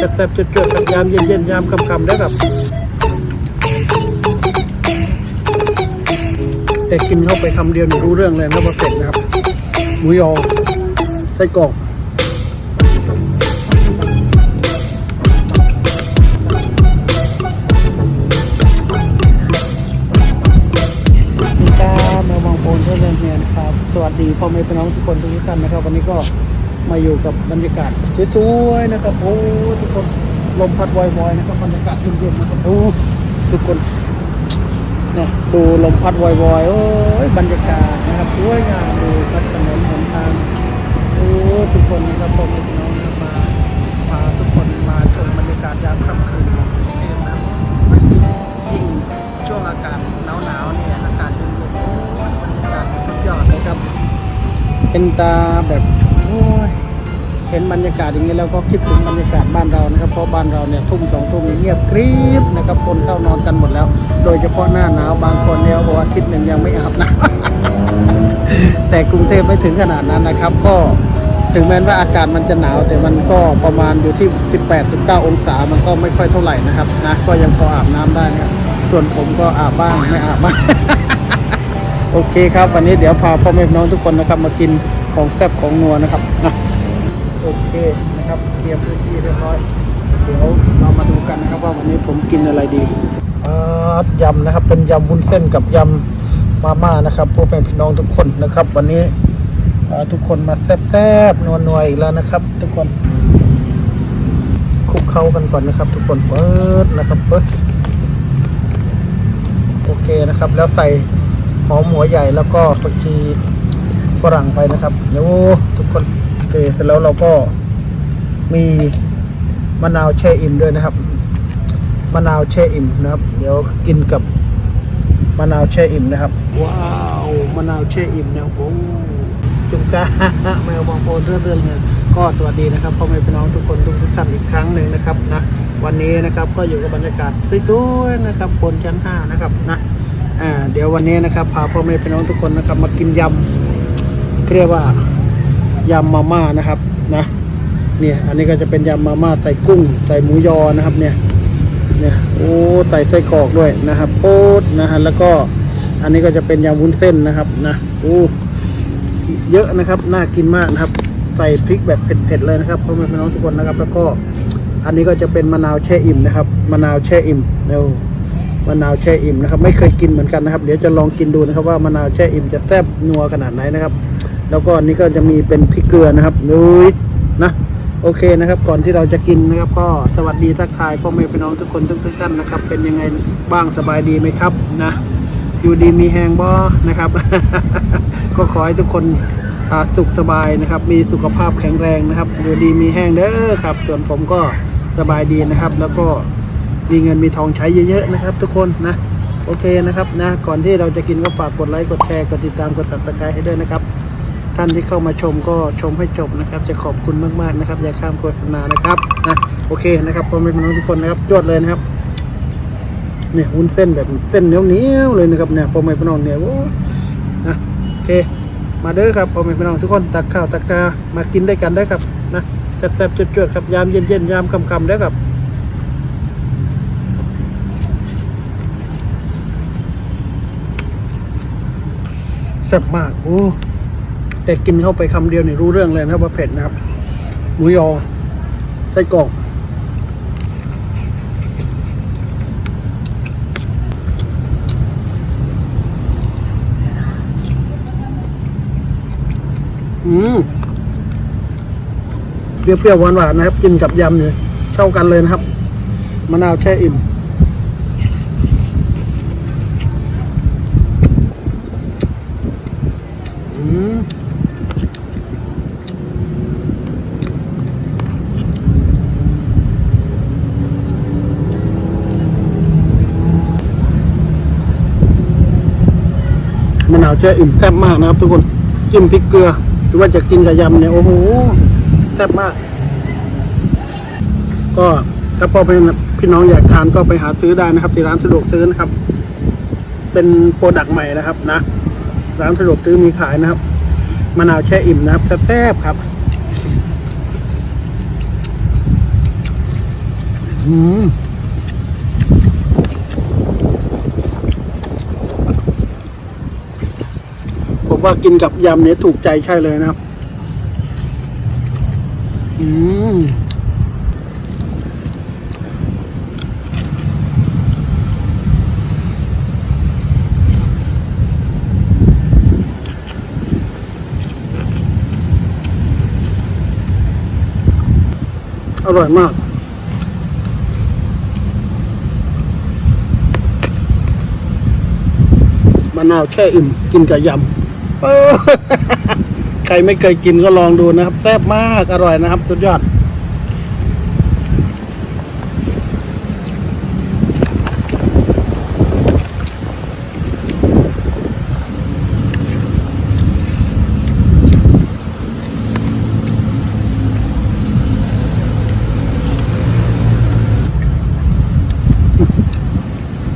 แซ่บๆจุดๆกับยามเย็นๆยามค่ำๆได้แบบแต่กินเข้าไปคำเดียวนี่รู้เรื่องเลยนะว่าเผ็ดนะครับหมูยอไส้กรอกนี่ครับแมวบางโปนเพื่อนเรียนนครับสวัสดีพ่อแม่พี่น้องทุกคนทุกท่านนะครับ วันนี้ก็ มาอยู่กับบรรยากาศสวยๆนะครับ โอ้ทุกคนลมพัดวอยๆนะครับบรรยากาศเย็นๆนะครับโอ้ทุกคนเนี่ยดูลมพัดวอยๆโอ้ยบรรยากาศนะครับสวยงามดูครับถนนหนทางโอ้ทุกคนนะครับพ่อแม่พี่น้องมาพาทุกคนมาชมบรรยากาศยามค่ำคืนของกรุงเทพนะไม่ยิ่งยิ่งช่วงอากาศหนาวๆเนี่ยอากาศเย็นๆโอ้ยบรรยากาศสุดยอดเลยครับ เป็นตาแบบ เห็นบรรยากาศอย่างนี้แล้วก็คิดถึงบรรยากาศบ้านเรานะครับเพราะบ้านเราเนี่ยทุ่มสองทุ่มเงียบกริบนะครับคนเข้านอนกันหมดแล้ว โดยเฉพาะหน้าหนาวบางคนเนี่ยบอกว่าอาทิตย์หนึ่งยังไม่อาบน้ำแต่กรุงเทพไม่ถึงขนาดนั้นนะครับ ก็ถึงแม้ว่าอากาศมันจะหนาว แต่มันก็ประมาณอยู่ที่ 18-19 องศามันก็ไม่ค่อยเท่าไหร่นะครับนะก็ยังพออาบน้ำได้นะครับส่วนผมก็อาบบ้างไม่อาบบ้างโอเคครับ วันนี้เดี๋ยวพาพ่อแม่น้องทุกคนนะครับมากินของแซ่บของนัวนะครับนะ โอเคนะครับเตรียมพื้นที่เรียบร้อย เดี๋ยวเรามาดูกันนะครับว่าวันนี้ผมกินอะไรดีอ่ายำนะครับ เป็นยำวุ้นเส้นกับยำมาม่านะครับพ่อแม่พี่น้องทุกคนนะครับ วันนี้ทุกคนมาแซ่บๆนัวๆอีกแล้วนะครับ ทุกคนคลุกเข้ากันก่อนนะครับ ทุกคนเปิดนะครับเปิดโอเคนะครับ แล้วใส่หอมหัวใหญ่แล้วก็ผักชีฝรั่งไปนะครับเดี๋ยวทุกคน เคเสร็จแล้วเราก็มีมะนาวแช่อิ่มด้วยนะครับ มะนาวแช่อิ่มนะครับ เดี๋ยวกินกับมะนาวแช่อิ่มนะครับ ว้าวมะนาวแช่อิ่มนะโอ้จุงกาแมวบางโพนเรื่อนๆเนี่ยก็สวัสดีนะครับพ่อแม่พี่น้องทุกคนทุกทุกท่านอีกครั้งหนึ่งนะครับนะวันนี้นะครับก็อยู่กับบรรยากาศสวยๆนะครับบนชั้นห้านะครับนะอ่าเดี๋ยววันนี้นะครับพาพ่อแม่พี่น้องทุกคนนะครับมากินยำเรียกว่า ยำมาม่านะครับนะเนี่ยอันนี้ก็จะเป็นยำมาม่าใส่กุ้ง ใส่หมูยอนะครับเนี่ยเนี่ยโอ้ใส่ไส้กรอกด้วยนะครับโป๊ดนะฮะแล้วก็อันนี้ก็จะเป็นยำวุ้นเส้นนะครับนะโอ้เยอะนะครับน่ากินมากนะครับ ใส่พริกแบบเผ็ดๆเลยนะครับพ่อแม่พี่น้องทุกคนนะครับ แล้วก็อันนี้ก็จะเป็นมะนาวแช่อิ่มนะครับมะนาวแช่อิ่มเร็วมะนาวแช่อิ่มนะครับ ไม่เคยกินเหมือนกันนะครับ เดี๋ยวจะลองกินดูนะครับว่ามะนาวแช่อิ่มจะแซ่บนัวขนาดไหนนะครับ แล้วก็อันนี้ก็จะมีเป็นพริกเกลือนะครับนุ้ยนะโอเคนะครับ ก่อนที่เราจะกินนะครับก็สวัสดีทักทายพ่อแม่พี่น้องทุกคนทุกท่านนะครับ เป็นยังไงบ้างสบายดีไหมครับนะอยู่ดีมีแหงบ่นะครับ ก็ขอให้ทุกคนอาสุขสบายนะครับ มีสุขภาพแข็งแรงนะครับ อยู่ดีมีแห้งเด้อครับ ส่วนผมก็สบายดีนะครับ แล้วก็มีเงินมีทองใช้เยอะๆนะครับ ทุกคนนะโอเคนะครับนะก่อนที่เราจะกินก็ฝากกดไลค์กดแชร์กดติดตามกด subscribe ให้ด้วยนะครับ ท่านที่เข้ามาชมก็ชมให้จบนะครับ จะขอบคุณมากๆนะครับ อย่าข้ามโฆษณานะครับนะโอเคนะครับพ่อแม่พี่น้องทุกคนนะครับจวดเลยนะครับ เนี่ยวุ้นเส้นแบบเส้นเหนียวๆเลยนะครับเนี่ยพ่อแม่พี่น้องเนี่ยโอ้นะโอเค มาเด้อครับพ่อแม่พี่น้องทุกคนตักข้าวตักกามากินได้กันได้ครับนะแซ่บๆจวดๆครับยามเย็นๆยามค่ำๆได้ครับแซ่บมากโอ้ แต่กินเข้าไปคำเดียวนี่รู้เรื่องเลยนะครับว่าเผ็ดนะครับ หมูยอไส้กรอกอืมเปรี้ยวๆหวานๆนะครับ กินกับยำเนี่ยเข้ากันเลยนะครับมะนาวแช่อิ่ม มะนาวแช่อิ่มแซ่บมากนะครับ ทุกคนจิ้มพริกเกลือ หรือว่าจะกินกับยำเนี่ยโอ้โหแซ่บมาก ก็ถ้าพ่อพี่พี่น้องอยากทานก็ไปหาซื้อได้นะครับ ที่ร้านสะดวกซื้อนะครับ เป็นโปรดักต์ใหม่นะครับนะ ร้านสะดวกซื้อมีขายนะครับมะนาวแช่อิ่มนะครับแซ่บๆครับหืม ว่ากินกับยำเนี่ยถูกใจใช่เลยนะครับ อืมอร่อยมากมะนาวแช่อิ่มกินกับยำ ใครไม่เคยกินก็ลองดูนะครับ แซ่บมากอร่อยนะครับ สุดยอด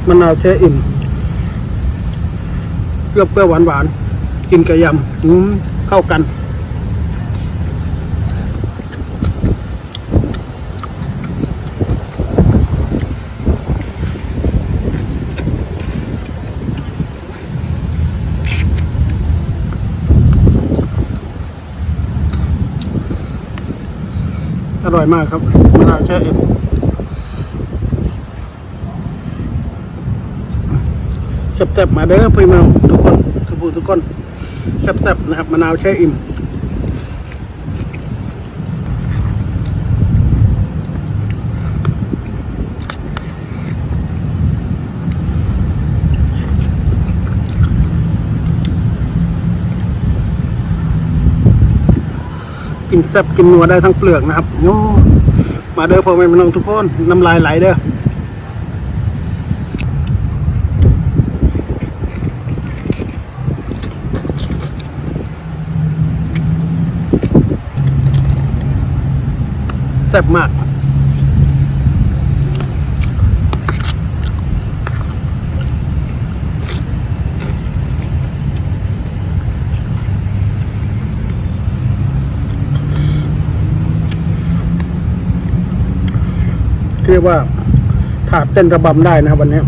มะนาวแช่อิ่มเปรี้ยวเปรี้ยวหวานหวานๆ กินกับยำอืมเข้ากัน อร่อยมากครับมะนาวแช่เอิ่มแซ่บๆมาเด้อพี่น้องทุกคนทุกผู้ทุกคน แซ่บๆนะครับมะนาวแช่อิ่มกินแซ่บกินนัวได้ทั้งเปลือกนะครับโอ้มาเด้อพ่อแม่พี่น้องทุกคนน้ำลายไหลเด้อ ซ่บมาก เรียกว่าถาดเต้นระบำได้นะครับวันนี้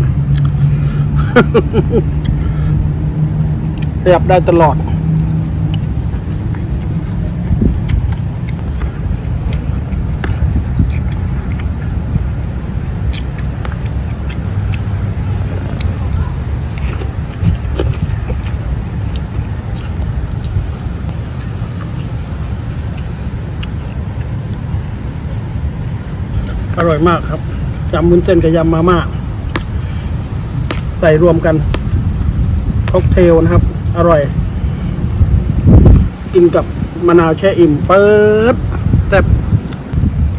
ขยับได้ตลอด อร่อยมากครับยำวุ้นเส้นกับยำมาม่าใส่รวมกันค็อกเทลนะครับ อร่อย กินกับมะนาวแช่อิ่มเปิดแต่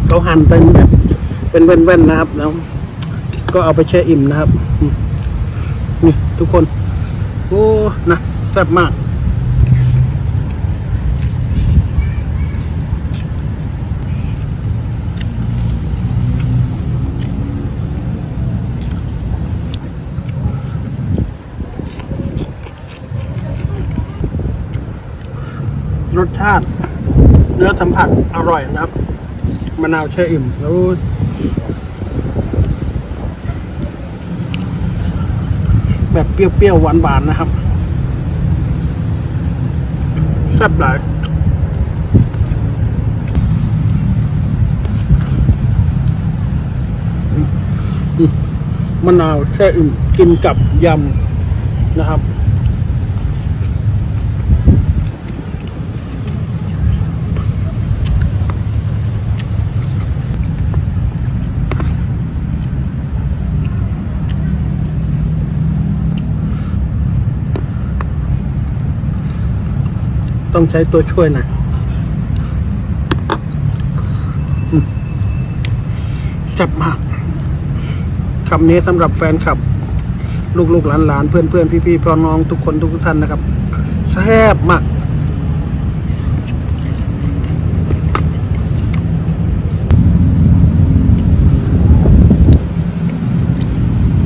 เขาหั่นเป็นแบบเป็นแว่นๆนะครับแล้วก็เอาไปแช่อิ่มนะครับนี่ทุกคน โอ้นะแซ่บมาก รสชาติ เนื้อสัมผัสอร่อยนะครับมะนาวแช่อิ่มแล้วแบบเปรี้ยวๆหวานๆนะครับแซ่บหลายมะนาวแช่อิ่มกินกับยำนะครับ ต้องใช้ตัวช่วยนะอืมแซ่บมากคำนี้สำหรับแฟนคลับ ลูกๆหลานๆเพื่อนๆพี่ๆพ่อน้องทุกคนทุกท่านนะครับแซ่บมาก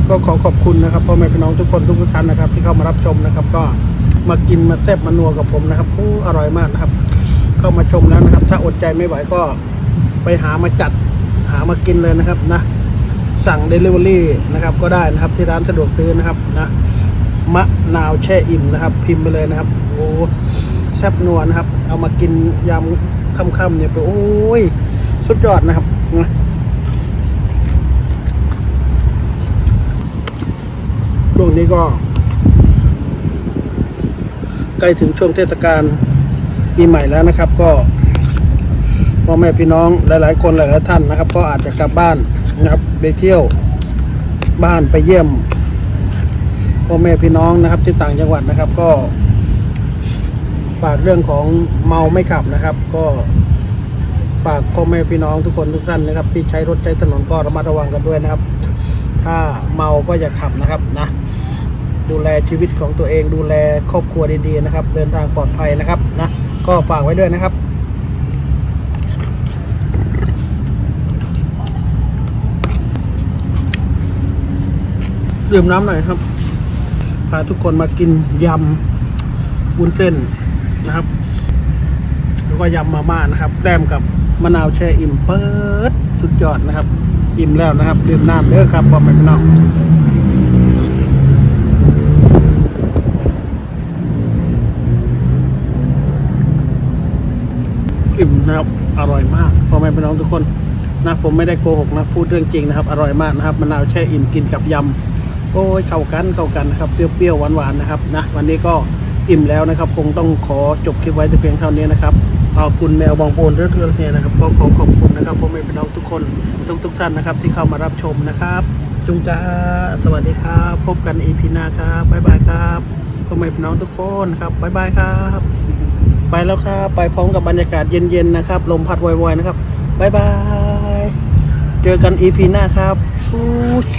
ก็ขอขอบคุณนะครับพ่อแม่พี่น้องทุกคนทุกท่านนะครับ ที่เข้ามารับชมนะครับ ก็ มากินมาแซ่บมานัวกับผมนะครับผู้อร่อยมากนะครับ เข้ามาชมแล้วนะครับ ถ้าอดใจไม่ไหวก็ไปหามาจัดหามากินเลยนะครับนะ สั่ง Delivery นะครับ ก็ได้นะครับ ที่ร้านสะดวกซื้อนะครับนะมะนาวแช่อิ่มนะครับ พิมพ์ไปเลยนะครับโอ้แซ่บนัวนะครับ เอามากินยำค่ำๆเนี่ยไปโอ้ยสุดยอดนะครับนะช่วงนี้ก็ ใกล้ถึงช่วงเทศกาลปีใหม่แล้วนะครับ ก็พ่อแม่พี่น้องหลาย ๆ คนหลาย ๆ ท่านนะครับ ก็อาจจะกลับบ้านนะครับไปเที่ยวบ้านไปเยี่ยมพ่อแม่พี่น้องนะครับ ที่ต่างจังหวัดนะครับ ก็ฝากเรื่องของเมาไม่ขับนะครับ ก็ฝากพ่อแม่พี่น้องทุกคนทุกท่านนะครับ ที่ใช้รถใช้ถนนก็ระมัดระวังกันด้วยนะครับ ถ้าเมาก็อย่าขับนะครับนะ ดูแลชีวิตของตัวเอง ดูแลครอบครัวดีๆนะครับ เดินทางปลอดภัยนะครับนะก็ฝากไว้ด้วยนะครับดื่มน้ำหน่อยครับ พาทุกคนมากินยำวุ้นเส้นนะครับ แล้วก็ยำมาม่านะครับแก้มกับมะนาวแช่อิ่มเปิดสุดยอดนะครับ อิ่มแล้วนะครับ ดื่มน้ำเด้อครับพอแม่พี่น้อง นะครับ อร่อยมากพ่อแม่พี่น้องทุกคนนะผมไม่ได้โกหกนะพูดเรื่องจริงนะครับ อร่อยมากนะครับมะนาวแช่อิ่มกินกับยำโอ้ยเข้ากันเข้ากันนะครับเปรี้ยวๆหวานๆนะครับนะวันนี้ก็อิ่มแล้วนะครับ คงต้องขอจบคลิปไว้แต่เพียงเท่านี้นะครับขอบคุณแมวบองโปนเรื่อยๆเนี่ยนะครับก็ขอขอบคุณนะครับพ่อแม่พี่น้องทุกคนทุกทุกๆท่านนะครับ ที่เข้ามารับชมนะครับ จุงจ้าสวัสดีครับ พบกันอีพีหน้าครับบ๊ายบายครับพ่อแม่พี่น้องทุกคนครับบ๊ายบายครับ ไปแล้วครับไปพร้อมกับบรรยากาศเย็นๆนะครับลมพัดวอยๆนะครับบ๊ายบาย เจอกันอีพีหน้าครับทูช